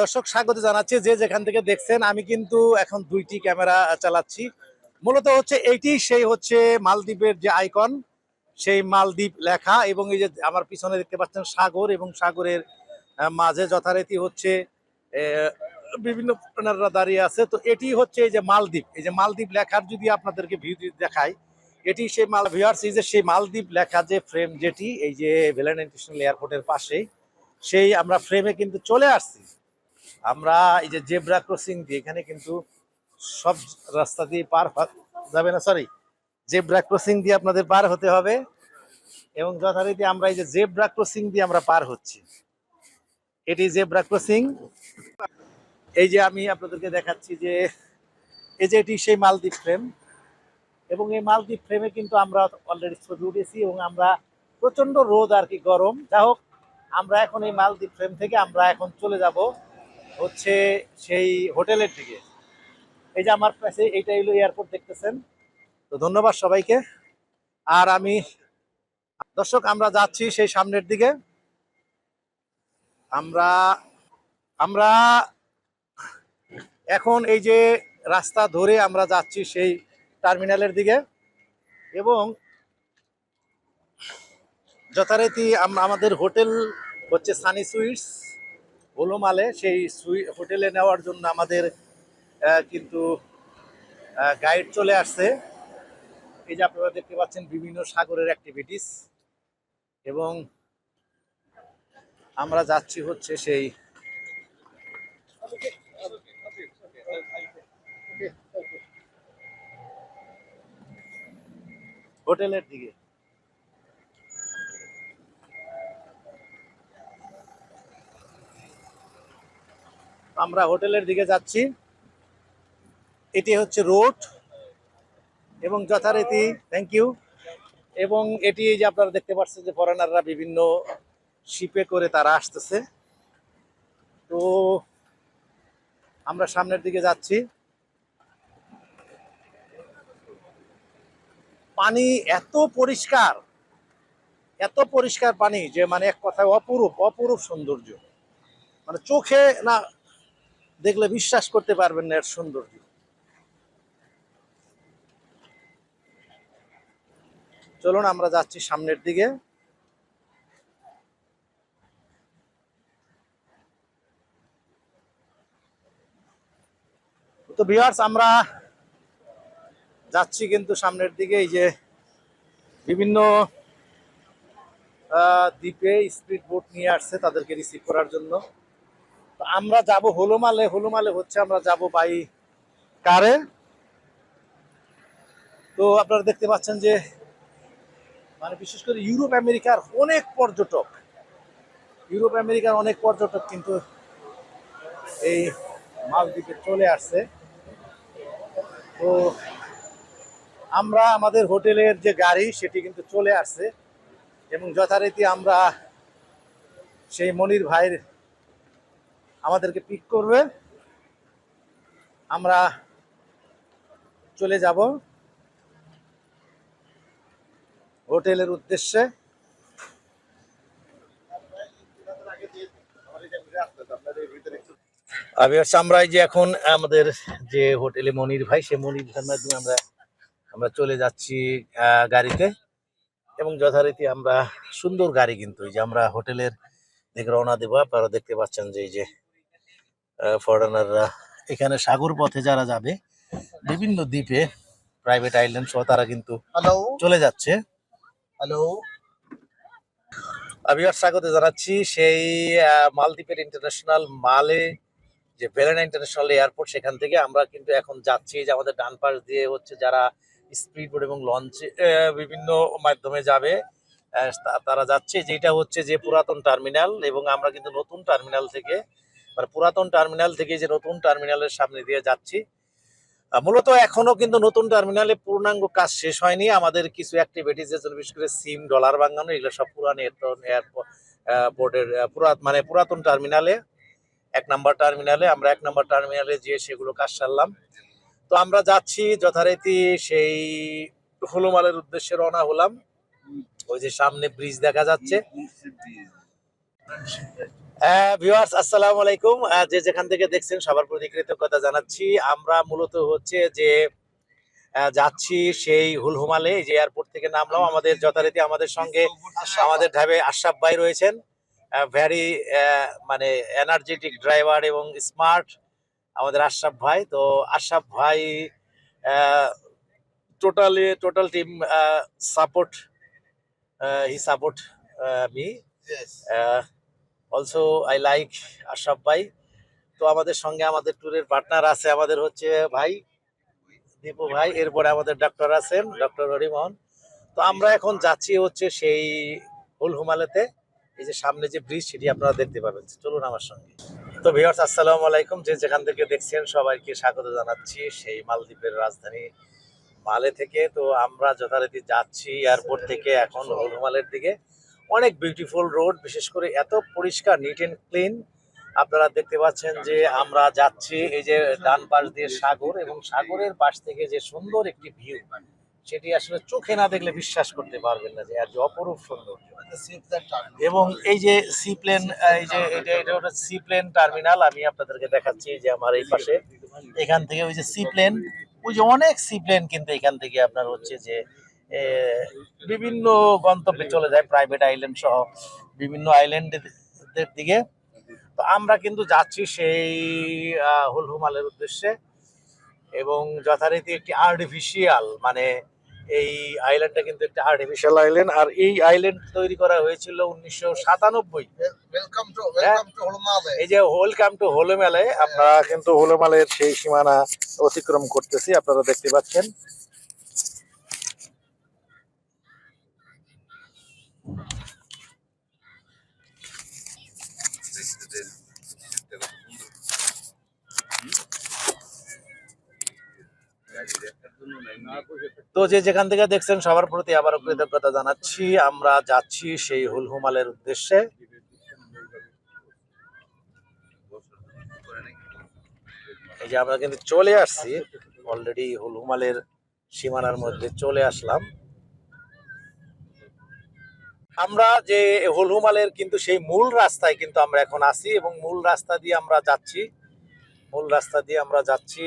দর্শক, স্বাগত জানাচ্ছি। যে যেখান থেকে দেখছেন, আমি কিন্তু এখন দুইটি ক্যামেরা চালাচ্ছি। মূলত হচ্ছে এইটি, সেই হচ্ছে মালদ্বীপের যে আইকন, সেই মালদ্বীপ লেখা এবং এই যে আমার পিছনে দেখতে পাচ্ছেন সাগর এবং সাগরের মাঝে যথারীতি হচ্ছে বিভিন্ন দাঁড়িয়ে আছে। তো এটি হচ্ছে এই যে মালদ্বীপ। এই যে মালদ্বীপ লেখার যদি আপনাদেরকে ভিউ দেখায় এটি সেই মাল ভিউয়ার্স, এই যে সেই মালদ্বীপ লেখা যে ফ্রেম যেটি, এই যে ভেলেন ইন্টারন্যাশনাল এয়ারপোর্টের পাশেই, সেই আমরা ফ্রেমে কিন্তু চলে আসছি। আমরা এই যে জেব্রা ক্রসিং দিয়ে এখানে কিন্তু সব রাস্তা দিয়ে পার যাবে না সরি জেব্রা ক্রসিং দিয়ে আপনাদের পার হতে হবে এবং যথারীতি আমরা এই যে জেব্রা ক্রসিং দিয়ে আমরা পার হচ্ছি। এটি জেব্রা ক্রসিং। এই যে আমি আপনাদেরকে দেখাচ্ছি যে এই যে এটি সেই মালদ্বীপ ফ্রেম এবং এই মালদ্বীপ ফ্রেমে কিন্তু আমরা অলরেডি ছবি উঠেছি এবং আমরা প্রচণ্ড রোদ আর কি, গরম। যা হোক, আমরা এখন এই মালদ্বীপ ফ্রেম থেকে আমরা এখন চলে যাব। হচ্ছে সেই হোটেলের দিকে। এই যে আমার কাছে এইটা হলো এয়ারপোর্ট দেখতেছেন। তো ধন্যবাদ সবাইকে। আর আমি, দর্শক, আমরা যাচ্ছি সেই সামনের দিকে। আমরা আমরা এখন এই যে রাস্তা ধরে আমরা যাচ্ছি সেই টার্মিনালের দিকে। এবং যথারীতি আম- আমাদের হোটেল হচ্ছে সানি সুইটস। গোলমালে সেই হোটেলে নেওয়ার জন্য আমাদের কিন্তু গাইড চলে আসছে। এই যে আপনারা দেখতে পাচ্ছেন বিভিন্ন সাগরের অ্যাক্টিভিটিস এবং আমরা যাচ্ছি হচ্ছে সেই হোটেলের দিকে। আমরা হোটেলের দিকে যাচ্ছি। এটি হচ্ছে রোড এবং যথারীতি থ্যাংক ইউ এবং এটি যে আপনারা দেখতে পাচ্ছেন যে ফরেনাররা বিভিন্ন শিপে করে তারা আসতেছে। তো আমরা সামনের দিকে যাচ্ছি। পানি এত পরিষ্কার এত পরিষ্কার পানি যে মানে এক কথায় অপরূপ অপরূপ সৌন্দর্য। মানে চোখে না দেখলে বিশ্বাস করতে পারবেন না এর সৌন্দর্য চলুন আমরা যাচ্ছি সামনের দিকে। তো ভিউয়ার্স, আমরা যাচ্ছি কিন্তু সামনের দিকে, এই যে বিভিন্ন দ্বীপে স্পিড বোট নিয়ে আসছে তাদেরকে রিসিভ করার জন্য। আমরা যাব হলুমালে হলুমালে হচ্ছে আমরা যাব বাই কারে। তো আপনারা দেখতে পাচ্ছেন যে মানে বিশেষ করে ইউরোপ, আমেরিকার অনেক পর্যটক, ইউরোপ, আমেরিকার অনেক পর্যটক কিন্তু এই মালদ্বীপে চলে আসছে। তো আমরা আমাদের হোটেলের যে গাড়ি, সেটি কিন্তু চলে আসছে এবং যথারীতি আমরা সেই মনির ভাইয়ের আমাদেরকে পিক করবে। আমরা চলে যাব হোটেলের উদ্দেশ্যে। আমি আমরা যে এখন আমাদের যে হোটেলে মনির ভাই, সে মনির ভাইয়ের আমরা আমরা চলে যাচ্ছি গাড়িতে। এবং যথারীতি আমরা সুন্দর গাড়ি কিন্তু যে আমরা হোটেলের দিকে রওনা দেবো। আপনারা দেখতে পাচ্ছেন যে এই যে ফরেনাররা এখানে সাগর পথে যারা যাবে বিভিন্ন দ্বীপে প্রাইভেট আইল্যান্ড সহ তারা কিন্তু হ্যালো চলে যাচ্ছে। হ্যালো আমি আর স্বাগত জানাচ্ছি সেই মালদ্বীপের ইন্টারন্যাশনাল মালে যে ভেলেনা ইন্টারন্যাশনাল এয়ারপোর্ট সেখান থেকে। আমরা কিন্তু এখন যাচ্ছি যে আমাদের ডান পাশ দিয়ে হচ্ছে যারা স্পিড বোট এবং লঞ্চে বিভিন্ন মাধ্যমে যাবে তারা যাচ্ছে। যেটা হচ্ছে যে পুরাতন টার্মিনাল এবং আমরা কিন্তু নতুন টার্মিনাল থেকে মানে পুরাতন টার্মিনাল থেকে যে নতুন টার্মিনালের সামনে দিয়ে যাচ্ছি মূলত এখনও কিন্তু নতুন টার্মিনালে পূর্ণাঙ্গ কাজ শেষ হয়নি আমাদের কিছু অ্যাক্টিভিটিস বিশেষ করে সিম ডলার বাঙানো এগুলো সব পুরান এয়ারপোর্টের পুরাত মানে পুরাতন টার্মিনালে এক নাম্বার টার্মিনালে আমরা এক নাম্বার টার্মিনালে যেয়ে সেগুলো কাজ সারলাম তো আমরা যাচ্ছি যথারীতি সেই হলুমালের উদ্দেশ্যে রওনা হলাম ওই যে সামনে ব্রিজ দেখা যাচ্ছে ভিউয়ার্স আসসালামু আলাইকুম। যে যেখান থেকে দেখছেন সবার প্রতি কৃতজ্ঞতা জানাচ্ছি। আমরা মূলত হচ্ছে যে যাচ্ছি সেই হুলহুমালে যে এয়ারপোর্ট থেকে নামলাম। আমাদের যথারীতি আমাদের সঙ্গে আমাদের ঢাবে আশরাফ ভাই রয়েছেন। ভ্যারি মানে এনার্জেটিক ড্রাইভার এবং স্মার্ট আমাদের আশরাফ ভাই। তো আশরাফ ভাই totally total team support he support me. Also I like Ashraf ভাই তো আমাদের সঙ্গে আমাদের ট্যুরের পার্টনার আছে, আমাদের হচ্ছে ভাই, দীপু ভাই, এরপরে আমাদের ডক্টর আছেন ডক্টর হরিমোহন। তো আমরা এখন যাচ্ছি হচ্ছে সেই হুলহুমালেতে, এই যে সামনে যে ব্রিজ সেটি আপনারা দেখতে পাবেন। চলুন আমার সঙ্গে। তো ভিউয়ার্স আসসালামু আলাইকুম। যে যেখান থেকে দেখছেন, সবাইকে স্বাগত জানাচ্ছি সেই মালদ্বীপের রাজধানী মালে থেকে। তো আমরা যথারীতি যাচ্ছি এয়ারপোর্ট থেকে এখন হুলহুমালের দিকে। অনেক বিউটিফুল রোড বিশেষ করে এত পরিষ্কার নিট এন্ড ক্লিন আপনারা দেখতে পাচ্ছেন যে আমরা যাচ্ছি এই যে ডান পাশ দিয়ে সাগর এবং সাগরের পাশ থেকে যে সুন্দর একটি ভিউ সেটি আসলে চোখে না দেখলে বিশ্বাস করতে পারবেন না যে আর যে অপরূপ সুন্দর এবং এই যে সি প্লেন এই যে এটা এটা হচ্ছে সি প্লেন টার্মিনাল আমি আপনাদেরকে দেখাচ্ছি যে আমার এই পাশে। এখান থেকে ওই যে সি প্লেন ওই যে অনেক সি প্লেন কিন্তু এখান থেকে আপনার হচ্ছে যে বিভিন্ন গন্তব্যে চলে যায় প্রাইভেট আইল্যান্ড সহ বিভিন্ন আইল্যান্ডের দিকে। তো আমরা কিন্তু যাচ্ছি সেই হুলহুমালের উদ্দেশ্যে এবং যথারীতি একটি আর্টিফিশিয়াল মানে এই আইল্যান্ডটা কিন্তু একটা আর্টিফিশিয়াল আইল্যান্ড আর এই আইল্যান্ড তৈরি করা হয়েছিল উনিশশো সাতানব্বই। Welcome এই যে ওয়েলকাম টু হোলোমেলে আমরা কিন্তু হোলোমালের সেই সীমানা অতিক্রম করতেছি আপনারা দেখতে পাচ্ছেন। তো যে যেখান থেকে দেখছেন সবার প্রতি আবারও কৃতজ্ঞতা জানাচ্ছি। আমরা যাচ্ছি সেই হুলহুমালের উদ্দেশ্যে। এই যে আমরা কিন্তু চলে আসছি। অলরেডি হুলহুমালের সীমানার মধ্যে চলে আসলাম। আমরা যে হুলহুমালের কিন্তু সেই মূল রাস্তায় কিন্তু আমরা এখন আছি এবং মূল রাস্তা দিয়ে আমরা যাচ্ছি। মূল রাস্তা দিয়ে আমরা যাচ্ছি।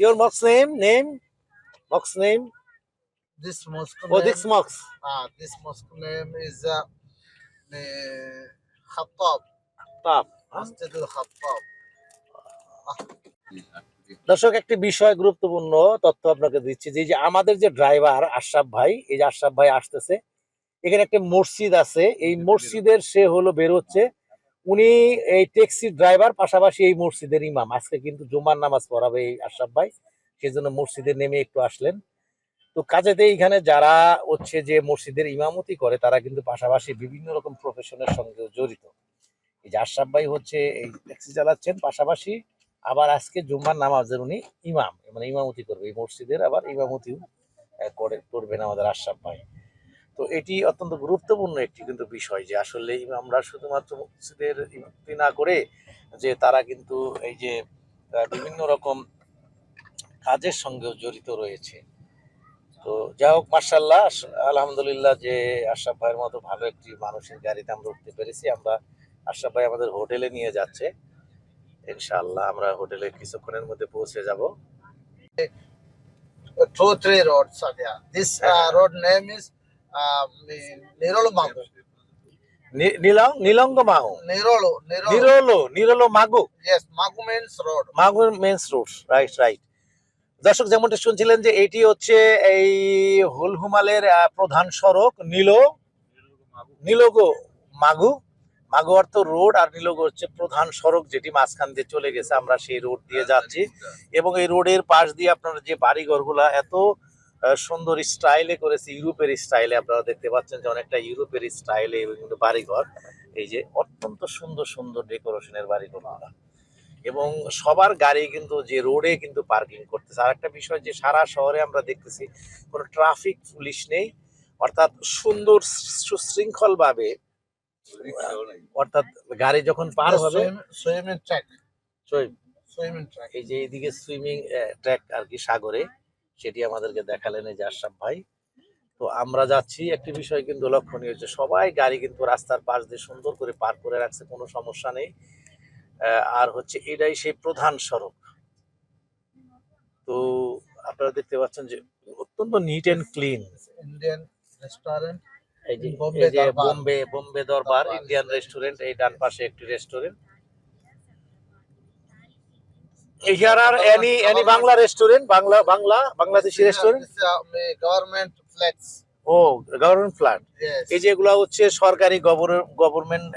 Your Mox name name Mox name This mosque name. This Mox Ah, this mosque name is uh, uh, Khattab. পাপ Masjid al Khattab. দর্শক একটি বিষয় গুরুত্বপূর্ণ তথ্য আপনাকে দিচ্ছি যে এই যে আমাদের যে ড্রাইভার আশরাফ ভাই এই যে আশরাফ ভাই আসতেছে এখানে একটা মসজিদ আছে এই মসজিদের সে হলো বের হচ্ছে উনি এই ট্যাক্সি ড্রাইভার পাশাপাশি এই মসজিদের ইমাম। আজকে কিন্তু জুমার নামাজ পড়াবে এই আশরাফ ভাই। সেই জন্য মসজিদে নেমে একটু আসলেন। তো কাজেতে এইখানে যারা হচ্ছে যে মসজিদের ইমামতি করে, তারা কিন্তু পাশাপাশি বিভিন্ন রকম প্রফেশনের সঙ্গে জড়িত। এই যে আশরাফ ভাই হচ্ছে এই ট্যাক্সি চালাচ্ছেন, পাশাপাশি আবার আজকে জুম্মার নামাজের উনি ইমাম। মানে ইমামতি করবে। এই মসজিদের আবার ইমামতিও করে, করবেন আমাদের আশরাফ ভাই। তো এটি অত্যন্ত গুরুত্বপূর্ণ একটি কিন্তু বিষয় যে আসলে আমরা শুধুমাত্র মসজিদের ইমামতি না করে যে তারা কিন্তু এই যে বিভিন্ন রকম কাজের সঙ্গেও জড়িত রয়েছে তো যাই হোক মার্শাল্লাহ আলহামদুলিল্লাহ যে আশরাফ ভাইয়ের মতো ভালো একটি মানুষের গাড়িতে আমরা উঠতে পেরেছি আমরা আশরাফ ভাই আমাদের হোটেলে নিয়ে যাচ্ছে ইনশাআল্লাহ আমরা হোটেলে কিছুক্ষণের মধ্যে পৌঁছে যাব two, three roads are there. This uh, Uh-huh. road name is Nirolo. Nirolo Nirolo Magu. Yes, Magu means road. Road right right দর্শক যেমনটা শুনছিলেন যে এটি হচ্ছে এই হুলহুমালের প্রধান সড়ক নীল নীলগো মাগু। মাগু অর্থ রোড আর নীলগো হচ্ছে প্রধান সড়ক যেটি মাঝখান দিয়ে চলে গেছে। আমরা সেই রোড দিয়ে যাচ্ছি। এবং এই রোডের পাশ দিয়ে আপনার যে বাড়িঘরগুলা এত সুন্দর স্টাইলে করেছে ইউরোপের স্টাইলে আপনারা দেখতে পাচ্ছেন যে অনেকটা ইউরোপের স্টাইলে কিন্তু বাড়িঘর। এই যে অত্যন্ত সুন্দর সুন্দর ডেকোরেশনের বাড়িঘর। এবং সবার গাড়ি কিন্তু যে রোডে কিন্তু পার্কিং করতেছে। আর একটা বিষয় যে সারা শহরে আমরা দেখতেছি কোনো ট্রাফিক পুলিশ নেই। অর্থাৎ সুন্দর সুশৃঙ্খল ভাবে অর্থাৎ গাড়ি যখন পার হবে এই যে এইদিকে সুইমিং ট্র্যাক আর কি সাগরে। সেটি আমাদেরকে দেখালেন এই যে আশরাফ ভাই। তো আমরা যাচ্ছি একটি বিষয় কিন্তু লক্ষণীয় যে সবাই গাড়ি কিন্তু রাস্তার পাশ দিয়ে সুন্দর করে পার করে রাখছে কোনো সমস্যা নেই। আর হচ্ছে এটাই সেই প্রধান সড়ক। তো আপনারা দেখতে পাচ্ছেন যে অত্যন্ত neat and clean Indian restaurant এই যে বোম্বে দরবার। ইন্ডিয়ান রেস্টুরেন্ট এই ডান পাশে একটি restaurant Here are any any Bangla restaurant Bangla Bangla Bangladeshi restaurant government flats O government flat এই যে এগুলা হচ্ছে সরকারি গভর্নমেন্ট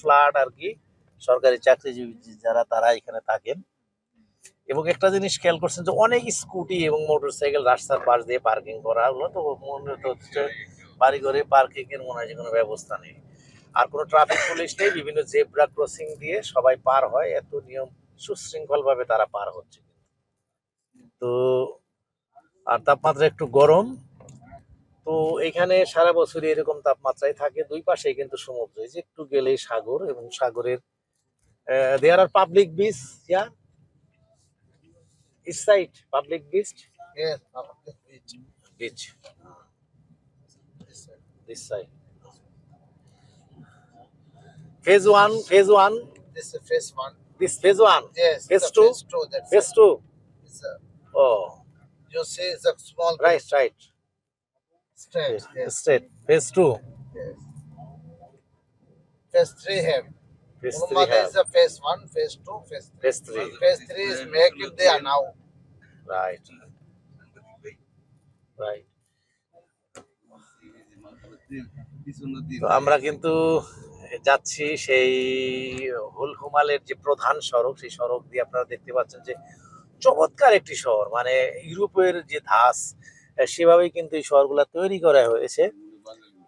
ফ্ল্যাট আর কি সরকারি চাকরিজীবী যারা তারা এখানে থাকেন। এবং একটা জিনিস খেয়াল করছেন যে অনেক স্কুটি এবং মোটরসাইকেল রাস্তার পাশ দিয়ে পার্কিং করা হলো তো মনে তো হচ্ছে বাড়ি ঘরে পার্কিং এর মনে হয় যে কোনো ব্যবস্থা নেই। আর কোনো ট্রাফিক পুলিশ নেই বিভিন্ন জেব্রা ক্রসিং দিয়ে সবাই পার হয় এত নিয়ম সুশৃঙ্খল ভাবে তারা পার হচ্ছে তো আর তাপমাত্রা একটু গরম। তো এখানে সারা বছরই এরকম তাপমাত্রায় থাকে। দুই পাশেই কিন্তু সমুদ্র। এই যে একটু গেলেই সাগর এবং সাগরের there are public beach yeah is side public beach beach this side phase one phase one This is phase one. This phase one? Yes. Phase two? Phase two. That's phase two? Yes, sir. Oh. You see, it's a small. Right, right. Straight. Yes. Straight. Phase two? Yes. Phase three have. Phase three have. is a phase one, phase two, phase three. Phase three. Phase three is making it there now. Right. Right. তো আমরা কিন্তু যাচ্ছি সেই হুলহুমালের যে প্রধান সড়ক সেই সড়ক দিয়ে আপনারা দেখতে পাচ্ছেন যে চমৎকার একটি শহর। মানে ইউরোপের যে ধাস সেভাবেই কিন্তু এই শহরগুলো তৈরি করা হয়েছে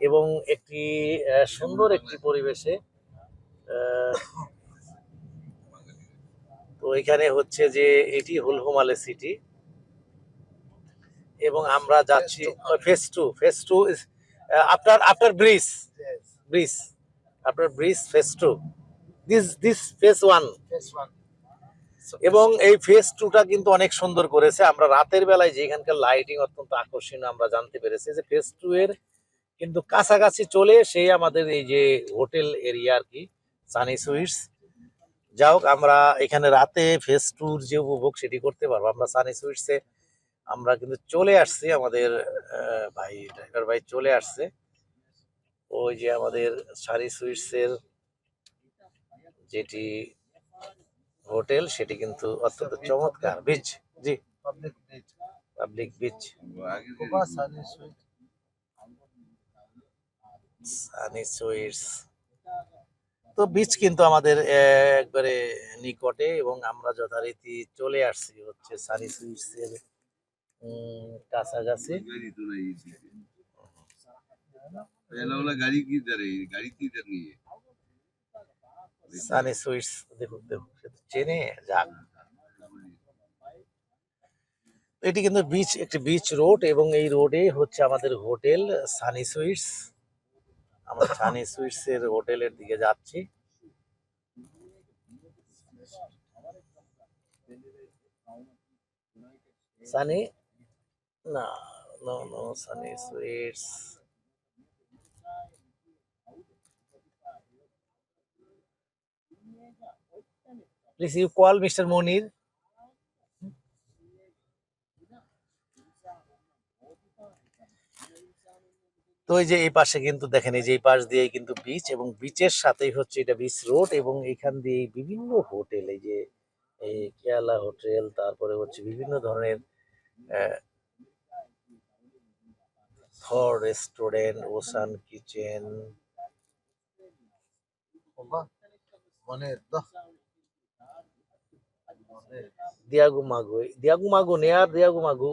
এবং একটি সুন্দর একটি পরিবেশে তো এখানে হচ্ছে যে এটি হুলহুমালে সিটি এবং আমরা যাচ্ছি phase two phase two after after bridge. Yes. Bridge. After bridge phase two this this phase one Phase one. এবং এই ফেস টুটা কিন্তু অনেক সুন্দর করেছে। আমরা রাতের বেলায় যেখানকার লাইটিং অত্যন্ত আকর্ষণীয় আমরা জানতে পেরেছি যে ফেস টু এর কিন্তু কাছাকাছি চলে সেই আমাদের এই যে হোটেল এরিয়া আর কি সানি সুইটস যাই হোক আমরা এখানে রাতে ফেস টুর যে উপভোগ সেটি করতে পারব। আমরা সানি সুইটসে আমরা কিন্তু চলে আসছি আমাদের ভাই ড্রাইভার ভাই চলে আসছে। ওই যে আমাদের সানি সুইটসের যেটি হোটেল সেটি কিন্তু অত্যন্ত চমৎকার। বিচ জি. Public beach Sunny Sweets. তো বিচ কিন্তু আমাদের একবারে নিকটে এবং আমরা যথারীতি চলে আসছি হচ্ছে সানি সুইটস এর উম, কাছাকাছি। গাড়ি কি গাড়ি কি সানি সুইটস চেনে যাক। এটি কিন্তু বিচ একটি বিচ রোড এবং এই রোডে হচ্ছে আমাদের হোটেল সানি সুইটস আমরা সানি সুইটস এর হোটেলের দিকে যাচ্ছি। সানি না no no Sunny Sweets please you call mister Monir তো এই যে এই পাশে কিন্তু দেখেন, এই যে এই পাশ দিয়ে কিন্তু বিচ এবং বিচের সাথেই হচ্ছে এটা বিচ রোড এবং এখান দিয়ে বিভিন্ন হোটেল এই যে এই কেয়ালা হোটেল তারপরে হচ্ছে বিভিন্ন ধরনের थर restaurant ocean kitchen Dhiyagumagu Dhiyagumagu near Dhiyagumagu